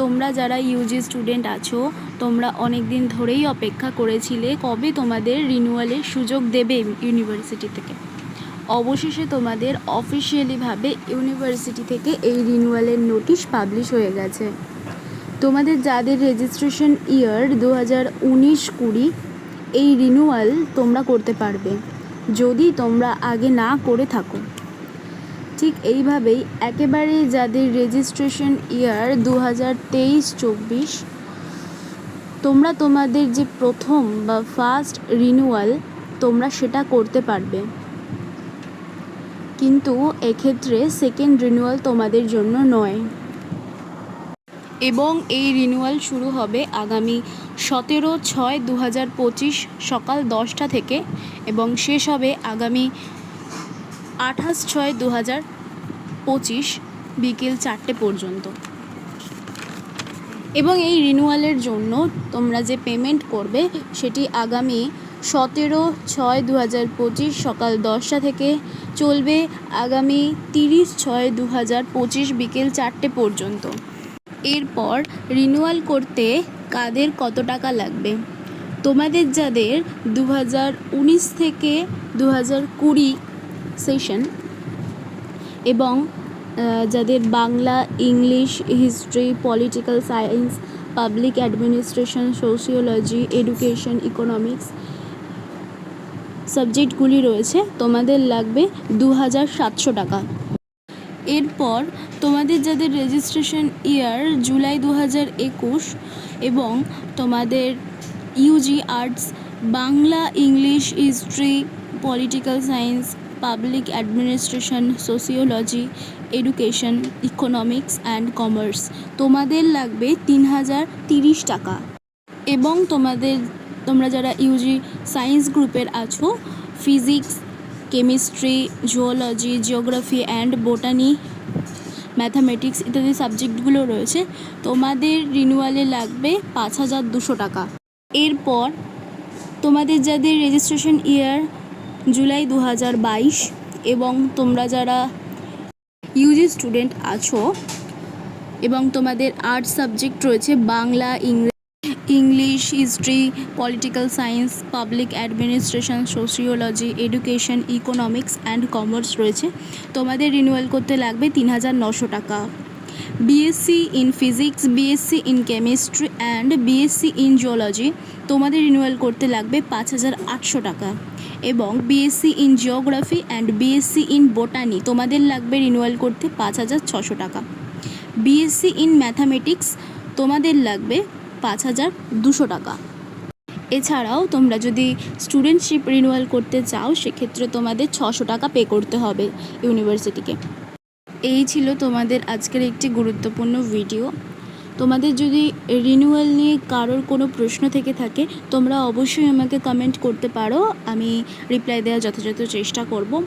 তোমরা যারা Yuji student আছো, তোমরা অনেক দিন ধরেই অপেক্ষা করেছিলে কবে তোমাদের রিনিউয়ালের সুযোগ দেবে ইউনিভার্সিটি থেকে। অবশেষে তোমাদের অফিসিয়ালিভাবে ইউনিভার্সিটি থেকে এই রিনিউয়ালের নোটিশ পাবলিশ হয়ে গেছে। তোমাদের যাদের রেজিস্ট্রেশন ইয়ার দু হাজার উনিশ কুড়ি এই রিনিউয়াল তোমরা করতে পারবে। যদি তোমরা আগে না করে থাকো ঠিক এইভাবেই একেবারেই যাদের রেজিস্ট্রেশন ইয়ার দু হাজার তেইশ চব্বিশ তোমরা তোমাদের যে প্রথম বা ফার্স্ট রিনিউয়াল তোমরা সেটা করতে পারবে। কিন্তু এক্ষেত্রে সেকেন্ড রিনিউয়াল তোমাদের জন্য নয়। এবং এই রিনিউয়াল শুরু হবে আগামী সতেরো ছয় দু সকাল দশটা থেকে এবং শেষ হবে আগামী আঠাশ ছয় দু হাজার পঁচিশ বিকেল চারটে পর্যন্ত। এবং এই রিনিউয়ালের জন্য তোমরা যে পেমেন্ট করবে সেটি আগামী সতেরো ছয় দু হাজার পঁচিশ সকাল দশটা থেকে চলবে আগামী তিরিশ ছয় দু হাজার পঁচিশ বিকেল চারটে পর্যন্ত। এরপর রিনিউয়াল করতে কাদের কত টাকা লাগবে? তোমাদের যাদের দু হাজার উনিশ থেকে দু হাজার কুড়ি সেশন এবং যাদের Bangla, English history political science public administration sociology education economics সাবজেক্টগুলি রয়েছে, তোমাদের লাগবে দু হাজার সাতশো টাকা। এরপর, তোমাদের যাদের রেজিস্ট্রেশন ইয়ার জুলাই দু হাজার একুশ এবং তোমাদের UG arts Bangla, English history political science public administration sociology education economics and commerce তোমাদের লাগবে তিন হাজার তিরিশ টাকা। এবং তোমাদের, তোমরা যারা ইউজি সায়েন্স গ্রুপের আছো physics chemistry zoology geography and botany mathematics ইত্যাদি সাবজেক্টগুলো রয়েছে, তোমাদের রিনিউয়ালে লাগবে পাঁচ হাজার দুশো টাকা। এরপর তোমাদের যাদের রেজিস্ট্রেশন ইয়ার জুলাই দু হাজার বাইশ এবং তোমরা যারা ইউজি স্টুডেন্ট আছো এবং তোমাদের আর্টস সাবজেক্ট রয়েছে Bangla English, history, political science, public administration, sociology, education, economics and commerce রয়েছে। তোমাদের রিনিউয়াল করতে লাগবে তিন হাজার নশো টাকা। BSc in physics BSc in chemistry and BSc in geology তোমাদের রিনিউয়াল করতে লাগবে পাঁচ হাজার আটশো টাকা। এবং BSc in geography and BSc in botany তোমাদের লাগবে রিনিউয়াল করতে পাঁচ হাজার ছশো টাকা। বিএসসি ইন ম্যাথামেটিক্স তোমাদের লাগবে পাঁচ হাজার দুশো টাকা। এছাড়াও তোমরা যদি স্টুডেন্টশিপ রিনিউয়াল করতে চাও, সেক্ষেত্রে তোমাদের ছশো টাকা পে করতে হবে ইউনিভার্সিটিকে এই ছিল তোমাদের আজকের একটি গুরুত্বপূর্ণ ভিডিও। তোমাদের যদি রিনিউয়াল নিয়ে কারোর কোনো প্রশ্ন থেকে থাকে, তোমরা অবশ্যই আমাকে কমেন্ট করতে পারো। আমি রিপ্লাই দেওয়ার যথাযথ চেষ্টা করব।